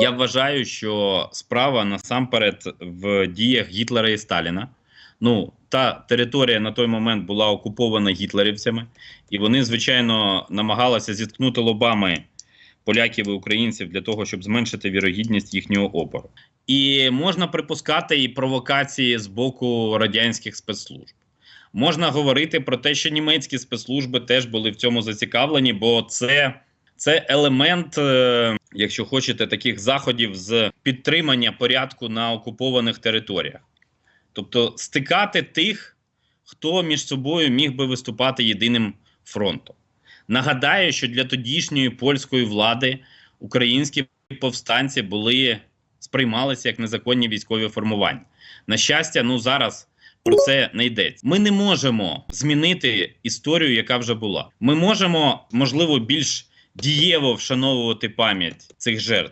Я вважаю, що справа насамперед в діях Гітлера і Сталіна. Ну, та територія на той момент була окупована гітлерівцями, і вони, звичайно, намагалися зіткнути лобами поляків і українців для того, щоб зменшити вірогідність їхнього опору. І можна припускати і провокації з боку радянських спецслужб. Можна говорити про те, що німецькі спецслужби теж були в цьому зацікавлені, бо це, це елемент, е, якщо хочете, таких заходів з підтримання порядку на окупованих територіях. Тобто стикати тих, хто між собою міг би виступати єдиним фронтом. Нагадаю, що для тодішньої польської влади українські повстанці були сприймалися як незаконні військові формування. На щастя, ну зараз про це не йдеться. Ми не можемо змінити історію, яка вже була. Ми можемо, можливо, більш дієво вшановувати пам'ять цих жертв.